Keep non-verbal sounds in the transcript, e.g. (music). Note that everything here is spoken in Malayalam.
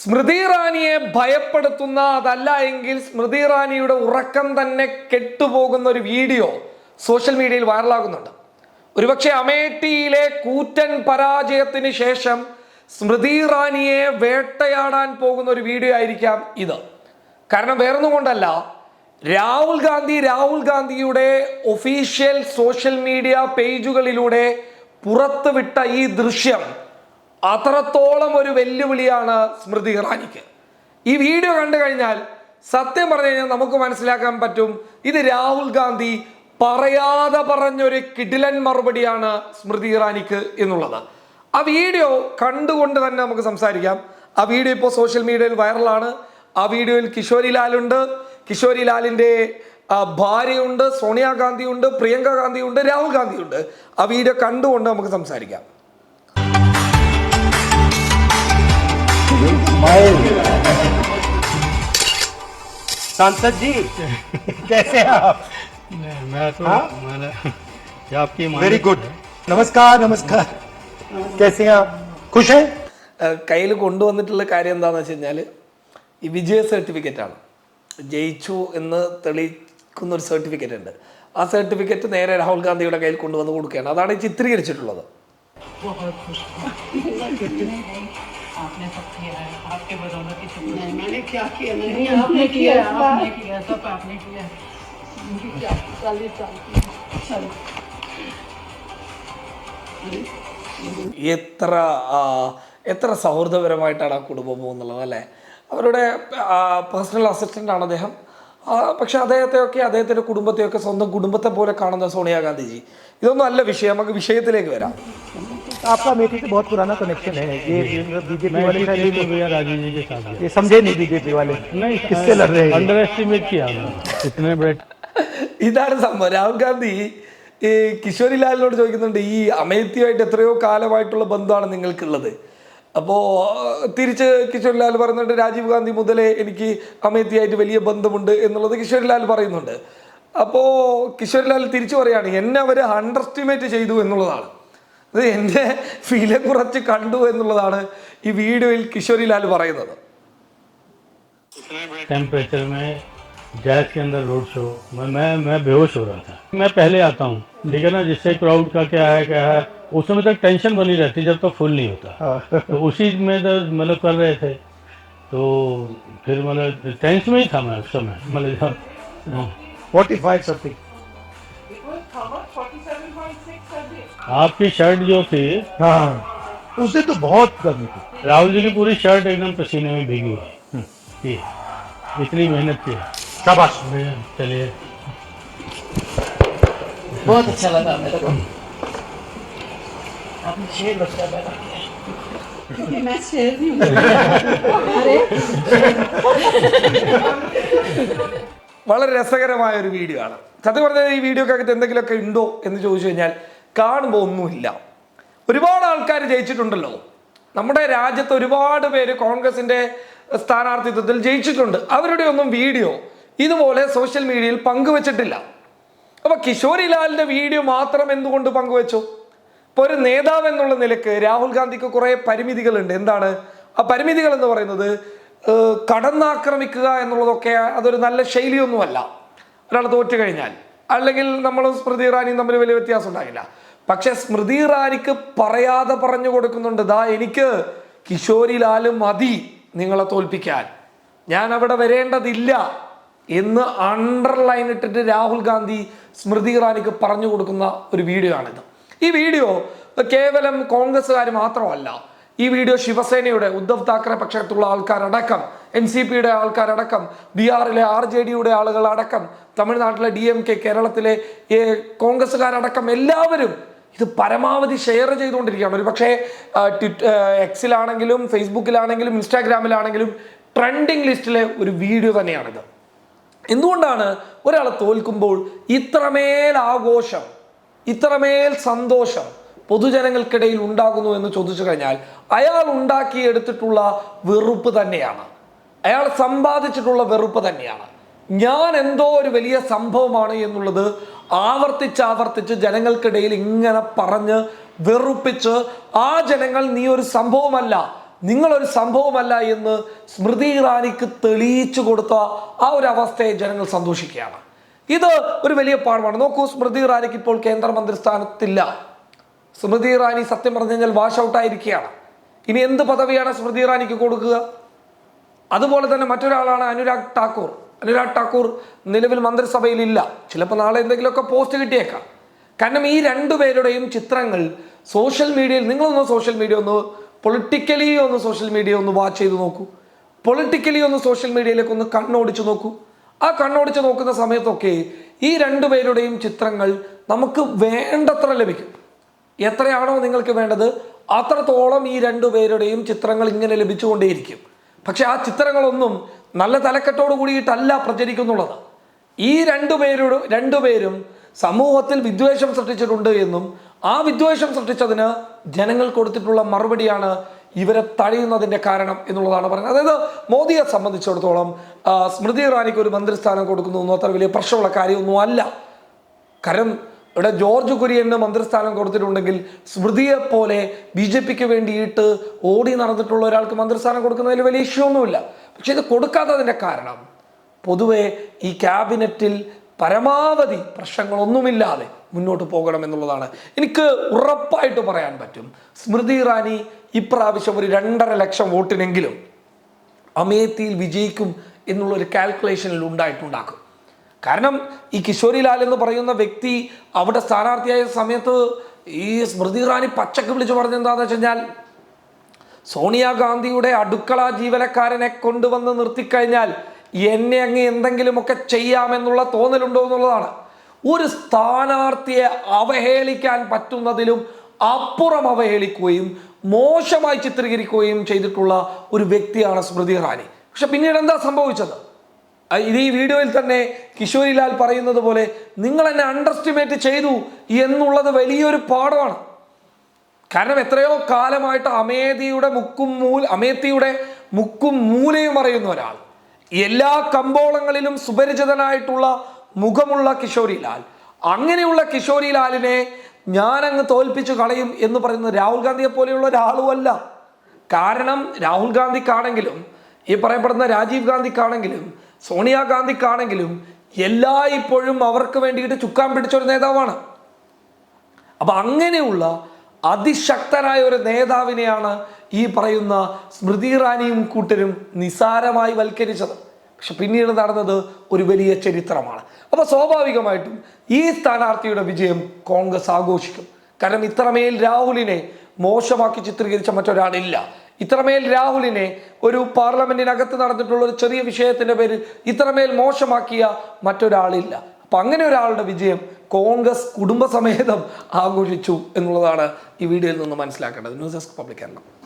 സ്മൃതി ഇറാനിയെ ഭയപ്പെടുത്തുന്ന അതല്ല എങ്കിൽ സ്മൃതി ഇറാനിയുടെ ഉറക്കം തന്നെ കെട്ടുപോകുന്ന ഒരു വീഡിയോ സോഷ്യൽ മീഡിയയിൽ വൈറലാകുന്നുണ്ട്. ഒരുപക്ഷെ അമേഠിയിലെ കൂറ്റൻ പരാജയത്തിന് ശേഷം സ്മൃതി ഇറാനിയെ വേട്ടയാടാൻ പോകുന്ന ഒരു വീഡിയോ ആയിരിക്കാം ഇത്. കാരണം വേറൊന്നും കൊണ്ടല്ല രാഹുൽ ഗാന്ധി രാഹുൽ ഗാന്ധിയുടെ ഒഫീഷ്യൽ സോഷ്യൽ മീഡിയ പേജുകളിലൂടെ പുറത്തുവിട്ട ഈ ദൃശ്യം അത്രത്തോളം ഒരു വെല്ലുവിളിയാണ് സ്മൃതി ഇറാനിക്ക്. ഈ വീഡിയോ കണ്ടു കഴിഞ്ഞാൽ സത്യം പറഞ്ഞു കഴിഞ്ഞാൽ നമുക്ക് മനസ്സിലാക്കാൻ പറ്റും ഇത് രാഹുൽ ഗാന്ധി പറയാതെ പറഞ്ഞൊരു കിടിലൻ മറുപടിയാണ് സ്മൃതി ഇറാനിക്ക് എന്നുള്ളത്. ആ വീഡിയോ കണ്ടുകൊണ്ട് തന്നെ നമുക്ക് സംസാരിക്കാം. ആ വീഡിയോ ഇപ്പോൾ സോഷ്യൽ മീഡിയയിൽ വൈറലാണ്. ആ വീഡിയോയിൽ കിഷോരി ലാലുണ്ട് കിഷോരി ലാലിന്റെ ആ, ഭാര്യയുണ്ട് സോണിയാഗാന്ധിയുണ്ട് പ്രിയങ്ക ഗാന്ധിയുണ്ട് രാഹുൽ ഗാന്ധിയുണ്ട്. ആ വീഡിയോ കണ്ടുകൊണ്ട് നമുക്ക് സംസാരിക്കാം. सांसद जी (laughs) कैसे हैं आप नहीं, मैं तो हाँ? मैंने ये आपकी मान- वेरी गुड नमस्कार नमस्कार कैसे हैं आप खुश हैं കയ്യിൽ കൊണ്ടുവന്നിട്ടുള്ള കാര്യം എന്താണെന്ന് വെച്ച് കഴിഞ്ഞാൽ ഈ വിജയ സർട്ടിഫിക്കറ്റ് ആണ് ജയിച്ചു എന്ന് തെളിയിക്കുന്ന ഒരു സർട്ടിഫിക്കറ്റ് ഉണ്ട് ആ സർട്ടിഫിക്കറ്റ് നേരെ രാഹുൽ ഗാന്ധിയുടെ കയ്യിൽ കൊണ്ടുവന്ന് കൊടുക്കുകയാണ് അതാണ് ഈ ചിത്രീകരിച്ചിട്ടുള്ളത് (laughs) आपने सब किया है आपके बदौलत ही सब नहीं मैंने क्या किया मैंने नहीं आपने किया है आपने किया है, सब आपने किया है। उनकी क्या चालीस साल की चलो എത്ര ആ, എത്ര സൗഹൃദപരമായിട്ടാണ് ആ കുടുംബം പോകുന്നുള്ളത് അല്ലേ അവരുടെ പേഴ്സണൽ അസിസ്റ്റൻ്റ് ആണ് അദ്ദേഹം ആ, പക്ഷെ അദ്ദേഹത്തെയൊക്കെ അദ്ദേഹത്തിൻ്റെ കുടുംബത്തെയൊക്കെ സ്വന്തം കുടുംബത്തെ പോലെ കാണുന്ന സോണിയാഗാന്ധിജി ഇതൊന്നും അല്ല വിഷയം നമുക്ക് വിഷയത്തിലേക്ക് വരാം आपका अमेठी से बहुत पुराना कनेक्शन है ये बीजेपी मैं वाले इसी शायद केस में भैया राजीव जी के साथ गया ये समझे नहीं बीजेपी वाले नहीं किससे लड़ रहे हैं अंडर एस्टिमेट किया हमने इतने बड़े ഇതാണ് സംഭവം രാഹുൽ ഗാന്ധി ഈ കിഷോരി ലാലിനോട് ചോദിക്കുന്നുണ്ട് ഈ അമേത്തിയുമായിട്ട് എത്രയോ കാലമായിട്ടുള്ള ബന്ധമാണ് നിങ്ങൾക്കുള്ളത് അപ്പോൾ തിരിച്ച് കിഷോരി ലാൽ പറയുന്നുണ്ട് രാജീവ് ഗാന്ധി മുതലേ എനിക്ക് അമേത്തിയായിട്ട് വലിയ ബന്ധമുണ്ട് എന്നുള്ളത് കിഷോരി ലാൽ പറയുന്നുണ്ട് അപ്പോൾ കിഷോരി ലാൽ തിരിച്ചു പറയാണ് എന്നെ അവർ അണ്ടർ എസ്റ്റിമേറ്റ് ചെയ്തു എന്നുള്ളതാണ് അത് എൻ്റെ വില കുറച്ച് കണ്ടു എന്നുള്ളതാണ് ഈ വീഡിയോയിൽ കിഷോരി ലാൽ പറയുന്നത് टेम्परेचर में जैज के अंदर रोड शो मैं मैं मैं बेहोश हो रहा था मैं पहले आता हूँ लेकिन ना जिससे क्राउड का क्या है क्या है उस समय तक टेंशन बनी रहती जब तक फुल नहीं होता हाँ। तो उसी में तो मतलब कर रहे थे तो फिर मतलब टेंशन में ही था मैं उस समय मतलब जब- हाँ। फोर्टी फाइव समथिंग आपकी शर्ट जो थी हाँ उसे तो बहुत गर्मी थी राहुल जी की पूरी शर्ट एकदम पसीने में भीगी है ये इतनी मेहनत की है शाबाश भैया, चलिए बहुत अच्छा लगा मेरे को आपने शेर बच्चा पैदा किया मैं शेर नहीं हूँ अरे വളരെ രസകരമായ ഒരു വീഡിയോ ആണ് സത്യം പറഞ്ഞാൽ ഈ വീഡിയോക്കകത്ത് എന്തെങ്കിലുമൊക്കെ ഉണ്ടോ എന്ന് ചോദിച്ചു കഴിഞ്ഞാൽ കാണുമ്പോൾ ഒന്നുമില്ല ഒരുപാട് ആൾക്കാർ ജയിച്ചിട്ടുണ്ടല്ലോ. നമ്മുടെ രാജ്യത്ത് ഒരുപാട് പേര് കോൺഗ്രസിന്റെ സ്ഥാനാർത്ഥിത്വത്തിൽ ജയിച്ചിട്ടുണ്ട്. അവരുടെ ഒന്നും വീഡിയോ ഇതുപോലെ സോഷ്യൽ മീഡിയയിൽ പങ്കുവച്ചിട്ടില്ല. അപ്പൊ കിഷോരിലാലിന്റെ വീഡിയോ മാത്രം എന്തുകൊണ്ട് പങ്കുവച്ചു? ഇപ്പൊ ഒരു നേതാവ് എന്നുള്ള നിലയ്ക്ക് രാഹുൽ ഗാന്ധിക്ക് കുറെ പരിമിതികളുണ്ട്. എന്താണ്? ആ പരിമിതികൾ എന്ന് പറയുന്നത് കടന്നാക്രമിക്കുക എന്നുള്ളതൊക്കെ അതൊരു നല്ല ശൈലിയൊന്നുമല്ല. ഒരാൾ തോറ്റു കഴിഞ്ഞാൽ. അല്ലെങ്കിൽ നമ്മൾ സ്മൃതി ഇറാനിയും തമ്മിൽ വലിയ വ്യത്യാസം ഉണ്ടാകില്ല. പക്ഷെ സ്മൃതി ഇറാനിക്ക് പറയാതെ പറഞ്ഞു കൊടുക്കുന്നുണ്ട് ദാ എനിക്ക് കിഷോരി ലാൽ മതി നിങ്ങളെ തോൽപ്പിക്കാൻ. ഞാൻ അവിടെ വരേണ്ടതില്ല എന്ന് അണ്ടർലൈൻ ഇട്ടിട്ട് രാഹുൽ ഗാന്ധി സ്മൃതി ഇറാനിക്ക് പറഞ്ഞു കൊടുക്കുന്ന ഒരു വീഡിയോ ആണിത്. ഈ വീഡിയോ കേവലം കോൺഗ്രസ്സുകാർ മാത്രമല്ല ഈ വീഡിയോ ശിവസേനയുടെ ഉദ്ധവ് താക്കറെ പക്ഷത്തുള്ള ആൾക്കാരടക്കം എൻ സി പിയുടെ ആൾക്കാരടക്കം ബീഹാറിലെ ആർ ജെ ഡിയുടെ ആളുകളടക്കം തമിഴ്നാട്ടിലെ ഡി എം കെ കേരളത്തിലെ കോൺഗ്രസ്സുകാരടക്കം എല്ലാവരും ഇത് പരമാവധി ഷെയർ ചെയ്തുകൊണ്ടിരിക്കുകയാണ്. ഒരു പക്ഷേ എക്സിലാണെങ്കിലും ഫേസ്ബുക്കിലാണെങ്കിലും ഇൻസ്റ്റാഗ്രാമിലാണെങ്കിലും ട്രെൻഡിങ് ലിസ്റ്റിലെ ഒരു വീഡിയോ തന്നെയാണിത്. എന്തുകൊണ്ടാണ് ഒരാൾ തോൽക്കുമ്പോൾ ഇത്രമേൽ ആഘോഷം ഇത്രമേൽ സന്തോഷം പൊതുജനങ്ങൾക്കിടയിൽ ഉണ്ടാകുന്നു എന്ന് ചോദിച്ചു കഴിഞ്ഞാൽ അയാൾ ഉണ്ടാക്കിയെടുത്തിട്ടുള്ള വെറുപ്പ് തന്നെയാണ്. അയാൾ സമ്പാദിച്ചിട്ടുള്ള വെറുപ്പ് തന്നെയാണ്. ഞാൻ എന്തോ ഒരു വലിയ സംഭവമാണ് എന്നുള്ളത് ആവർത്തിച്ച് ആവർത്തിച്ച് ജനങ്ങൾക്കിടയിൽ ഇങ്ങനെ പറഞ്ഞ് വെറുപ്പിച്ച് ആ ജനങ്ങൾ നീ ഒരു സംഭവമല്ല നിങ്ങളൊരു സംഭവമല്ല എന്ന് സ്മൃതി ഇറാനിക്ക് തെളിയിച്ചു കൊടുത്ത ആ ഒരു അവസ്ഥയെ ജനങ്ങൾ സന്തോഷിക്കുകയാണ്. ഇത് ഒരു വലിയ പാഠമാണ്. നോക്കൂ സ്മൃതി ഇറാനിക്ക് ഇപ്പോൾ കേന്ദ്രമന്ത്രി സ്ഥാനത്തില്ല സ്മൃതി ഇറാനി സത്യം പറഞ്ഞു കഴിഞ്ഞാൽ വാഷ് ഔട്ടായിരിക്കുകയാണ് ഇനി എന്ത് പദവിയാണ് സ്മൃതി ഇറാനിക്ക് കൊടുക്കുക? അതുപോലെ തന്നെ മറ്റൊരാളാണ് അനുരാഗ് ഠാക്കൂർ. അനുരാഗ് ഠാക്കൂർ നിലവിൽ മന്ത്രിസഭയിലില്ല. ചിലപ്പോൾ നാളെ എന്തെങ്കിലുമൊക്കെ പോസ്റ്റ് കിട്ടിയേക്കാം. കാരണം ഈ രണ്ടുപേരുടെയും ചിത്രങ്ങൾ സോഷ്യൽ മീഡിയയിൽ നിങ്ങളൊന്ന് സോഷ്യൽ മീഡിയ ഒന്ന് പൊളിറ്റിക്കലി ഒന്ന് സോഷ്യൽ മീഡിയ ഒന്ന് വാച്ച് ചെയ്ത് നോക്കൂ. പൊളിറ്റിക്കലി ഒന്ന് സോഷ്യൽ മീഡിയയിലേക്ക് ഒന്ന് കണ്ണോടിച്ച് നോക്കൂ. ആ കണ്ണോടിച്ച് നോക്കുന്ന സമയത്തൊക്കെ ഈ രണ്ടുപേരുടെയും ചിത്രങ്ങൾ നമുക്ക് വേണ്ടത്ര ലഭിക്കും. എത്രയാണോ നിങ്ങൾക്ക് വേണ്ടത് അത്രത്തോളം ഈ രണ്ടു പേരുടെയും ചിത്രങ്ങൾ ഇങ്ങനെ ലഭിച്ചുകൊണ്ടേയിരിക്കും. പക്ഷെ ആ ചിത്രങ്ങളൊന്നും നല്ല തലക്കെട്ടോട് കൂടിയിട്ടല്ല പ്രചരിക്കുന്നുള്ളത്. ഈ രണ്ടുപേരോട് രണ്ടുപേരും സമൂഹത്തിൽ വിദ്വേഷം സൃഷ്ടിച്ചിട്ടുണ്ട് എന്നും ആ വിദ്വേഷം സൃഷ്ടിച്ചതിന് ജനങ്ങൾ കൊടുത്തിട്ടുള്ള മറുപടിയാണ് ഇവരെ തഴയുന്നതിന്റെ കാരണം എന്നുള്ളതാണ് പറയുന്നത്. അതായത് മോദിയെ സംബന്ധിച്ചിടത്തോളം സ്മൃതി ഇറാനിക്ക് ഒരു മന്ത്രിസ്ഥാനം കൊടുക്കുന്നതൊന്നും അത്ര വലിയ പ്രശ്നമുള്ള കാര്യമൊന്നും അല്ല കാരണം ഇവിടെ ജോർജ് കുര്യന് മന്ത്രിസ്ഥാനം കൊടുത്തിട്ടുണ്ടെങ്കിൽ സ്മൃതിയെ പോലെ ബി ജെ പിക്ക് വേണ്ടിയിട്ട് ഓടി നടന്നിട്ടുള്ള ഒരാൾക്ക് മന്ത്രിസ്ഥാനം കൊടുക്കുന്നതിൽ വലിയ ഇഷ്യൂ ഒന്നുമില്ല. പക്ഷെ ഇത് കൊടുക്കാത്തതിന്റെ കാരണം പൊതുവെ ഈ ക്യാബിനറ്റിൽ പരമാവധി പ്രശ്നങ്ങളൊന്നുമില്ലാതെ മുന്നോട്ട് പോകണം എന്നുള്ളതാണ്. എനിക്ക് ഉറപ്പായിട്ട് പറയാൻ പറ്റും. സ്മൃതി ഇറാനി ഇപ്രാവശ്യം ഒരു രണ്ടര ലക്ഷം വോട്ടിനെങ്കിലും അമേത്തിയിൽ വിജയിക്കും എന്നുള്ളൊരു കാൽക്കുലേഷനിൽ ഉണ്ടായിട്ടുണ്ടാക്കും. കാരണം ഈ കിഷോരി ലാൽ എന്ന് പറയുന്ന വ്യക്തി അവിടെ സ്ഥാനാർത്ഥിയായ സമയത്ത് ഈ സ്മൃതി ഇറാനി പച്ചക്ക് വിളിച്ച് പറഞ്ഞെന്താന്ന് വെച്ച് കഴിഞ്ഞാൽ സോണിയാഗാന്ധിയുടെ അടുക്കള ജീവനക്കാരനെ കൊണ്ടുവന്ന് നിർത്തിക്കഴിഞ്ഞാൽ എന്നെ അങ്ങ് എന്തെങ്കിലുമൊക്കെ ചെയ്യാമെന്നുള്ള തോന്നലുണ്ടോ എന്നുള്ളതാണ്. ഒരു സ്ഥാനാർത്ഥിയെ അവഹേളിക്കാൻ പറ്റുന്നതിലും അപ്പുറം അവഹേളിക്കുകയും മോശമായി ചിത്രീകരിക്കുകയും ചെയ്തിട്ടുള്ള ഒരു വ്യക്തിയാണ് സ്മൃതി ഇറാനി. പക്ഷെ പിന്നീട് എന്താ സംഭവിച്ചത്? ഇത് ഈ വീഡിയോയിൽ തന്നെ കിഷോരിലാൽ പറയുന്നത് പോലെ നിങ്ങൾ എന്നെ അണ്ടർസ്റ്റിമേറ്റ് ചെയ്തു എന്നുള്ളത് വലിയൊരു പാഠമാണ്. കാരണം എത്രയോ കാലമായിട്ട് അമേദിയുടെ മുക്കും മൂൽ അമേത്തിയുടെ മുക്കും മൂലയും അറിയുന്ന ഒരാൾ. എല്ലാ കമ്പോളങ്ങളിലും സുപരിചിതനായിട്ടുള്ള മുഖമുള്ള കിഷോരിലാൽ അങ്ങനെയുള്ള കിഷോരിലാലിനെ ഞാനങ്ങ് തോൽപ്പിച്ചു കളയും എന്ന് പറയുന്നത് രാഹുൽ ഗാന്ധിയെ പോലെയുള്ള ഒരാളുമല്ല കാരണം രാഹുൽ ഗാന്ധിക്കാണെങ്കിലും ഈ പറയപ്പെടുന്ന രാജീവ് ഗാന്ധിക്കാണെങ്കിലും സോണിയാഗാന്ധിക്കാണെങ്കിലും എല്ലാ ഇപ്പോഴും അവർക്ക് വേണ്ടിയിട്ട് ചുക്കാൻ പിടിച്ച ഒരു നേതാവാണ്. അപ്പൊ അങ്ങനെയുള്ള അതിശക്തനായ ഒരു നേതാവിനെയാണ് ഈ പറയുന്ന സ്മൃതി ഇറാനിയും കൂട്ടരും നിസാരമായി വൽക്കരിച്ചത്. പക്ഷെ പിന്നീട് നടന്നത് ഒരു വലിയ ചരിത്രമാണ്. അപ്പോൾ സ്വാഭാവികമായിട്ടും ഈ സ്ഥാനാർത്ഥിയുടെ വിജയം കോൺഗ്രസ് ആഘോഷിക്കും. കാരണം ഇത്രമേൽ രാഹുലിനെ മോശമാക്കി ചിത്രീകരിച്ച മറ്റൊരാളില്ല. ഇത്രമേൽ രാഹുലിനെ ഒരു പാർലമെന്റിനകത്ത് നടന്നിട്ടുള്ള ഒരു ചെറിയ വിഷയത്തിന്റെ പേരിൽ ഇത്രമേൽ മോശമാക്കിയ മറ്റൊരാളില്ല. അപ്പൊ അങ്ങനെ ഒരാളുടെ വിജയം കോൺഗ്രസ് കുടുംബസമേതം ആഘോഷിച്ചു എന്നുള്ളതാണ് ഈ വീഡിയോയിൽ നിന്ന് മനസ്സിലാക്കേണ്ടത്. News desk public Keralam.